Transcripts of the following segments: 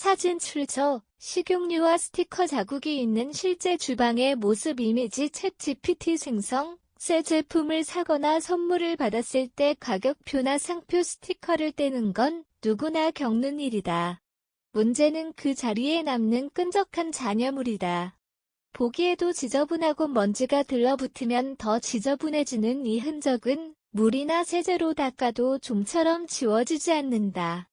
사진 출처 식용유와 스티커 자국이 있는 실제 주방의 모습 이미지 챗 GPT 생성 새 제품을 사거나 선물을 받았을 때 가격표나 상표 스티커를 떼는 건 누구나 겪는 일이다. 문제는 그 자리에 남는 끈적한 잔여물이다. 보기에도 지저분하고 먼지가 들러붙으면 더 지저분해지는 이 흔적은 물이나 세제로 닦아도 좀처럼 지워지지 않는다.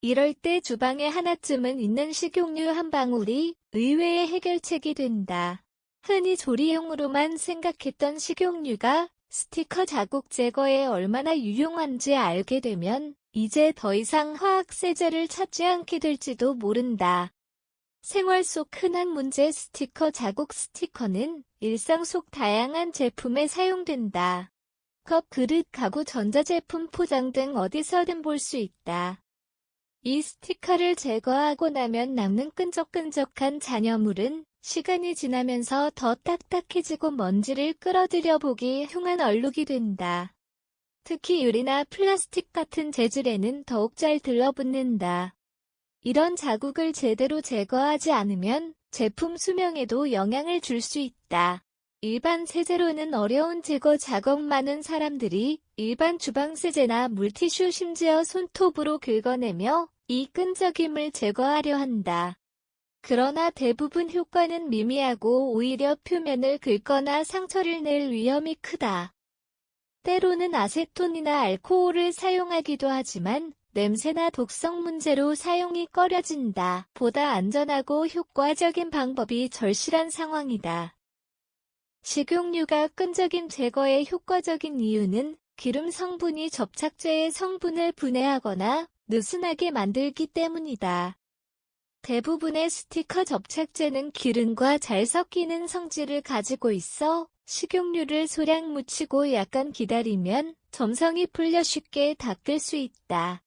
이럴 때 주방에 하나쯤은 있는 식용유 한 방울이 의외의 해결책이 된다. 흔히 조리용으로만 생각했던 식용유가 스티커 자국 제거에 얼마나 유용한지 알게 되면 이제 더 이상 화학세제를 찾지 않게 될지도 모른다. 생활 속 흔한 문제 스티커 자국 스티커는 일상 속 다양한 제품에 사용된다. 컵, 그릇, 가구, 전자제품 포장 등 어디서든 볼 수 있다. 이 스티커를 제거하고 나면 남는 끈적끈적한 잔여물은 시간이 지나면서 더 딱딱해지고 먼지를 끌어들여 보기 흉한 얼룩이 된다. 특히 유리나 플라스틱 같은 재질에는 더욱 잘 들러붙는다. 이런 자국을 제대로 제거하지 않으면 제품 수명에도 영향을 줄 수 있다. 일반 세제로는 어려운 제거 작업 많은 사람들이 일반 주방세제나 물티슈 심지어 손톱으로 긁어내며 이 끈적임을 제거하려 한다. 그러나 대부분 효과는 미미하고 오히려 표면을 긁거나 상처를 낼 위험이 크다. 때로는 아세톤이나 알코올을 사용하기도 하지만 냄새나 독성 문제로 사용이 꺼려진다. 보다 안전하고 효과적인 방법이 절실한 상황이다. 식용유가 끈적임 제거에 효과적인 이유는 기름 성분이 접착제의 성분을 분해하거나 느슨하게 만들기 때문이다. 대부분의 스티커 접착제는 기름과 잘 섞이는 성질을 가지고 있어 식용유를 소량 묻히고 약간 기다리면 점성이 풀려 쉽게 닦을 수 있다.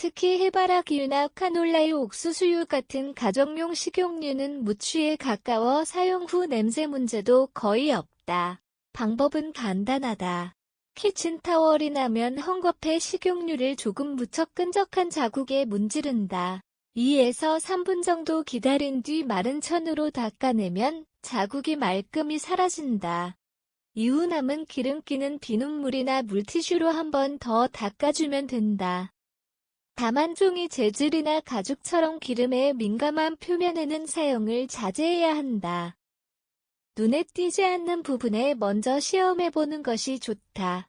특히 해바라기유나 카놀라유 옥수수유 같은 가정용 식용유는 무취에 가까워 사용 후 냄새 문제도 거의 없다. 방법은 간단하다. 키친타월이 나면 헝겊에 식용유를 조금 묻혀 끈적한 자국에 문지른다. 2에서 3분 정도 기다린 뒤 마른 천으로 닦아내면 자국이 말끔히 사라진다. 이후 남은 기름기는 비눗물이나 물티슈로 한 번 더 닦아주면 된다. 다만 종이 재질이나 가죽처럼 기름에 민감한 표면에는 사용을 자제해야 한다. 눈에 띄지 않는 부분에 먼저 시험해보는 것이 좋다.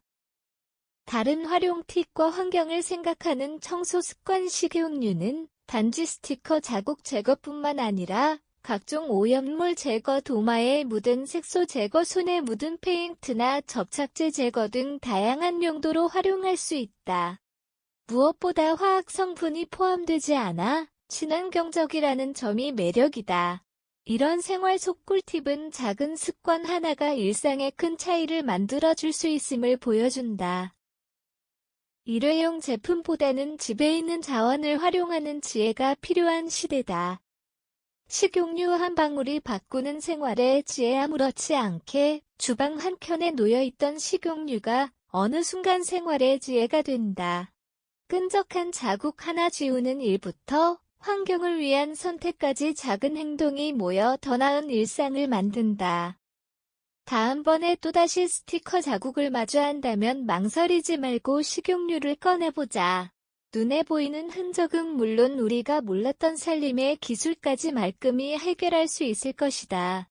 다른 활용 팁과 환경을 생각하는 청소 습관 식용유는 단지 스티커 자국 제거뿐만 아니라 각종 오염물 제거 도마에 묻은 색소 제거 손에 묻은 페인트나 접착제 제거 등 다양한 용도로 활용할 수 있다. 무엇보다 화학 성분이 포함되지 않아 친환경적이라는 점이 매력이다. 이런 생활 속 꿀팁은 작은 습관 하나가 일상에 큰 차이를 만들어줄 수 있음을 보여준다. 일회용 제품보다는 집에 있는 자원을 활용하는 지혜가 필요한 시대다. 식용유 한 방울이 바꾸는 생활의 지혜 아무렇지 않게 주방 한켠에 놓여있던 식용유가 어느 순간 생활의 지혜가 된다. 끈적한 자국 하나 지우는 일부터 환경을 위한 선택까지 작은 행동이 모여 더 나은 일상을 만든다. 다음번에 또다시 스티커 자국을 마주한다면 망설이지 말고 식용유를 꺼내보자. 눈에 보이는 흔적은 물론 우리가 몰랐던 살림의 기술까지 말끔히 해결할 수 있을 것이다.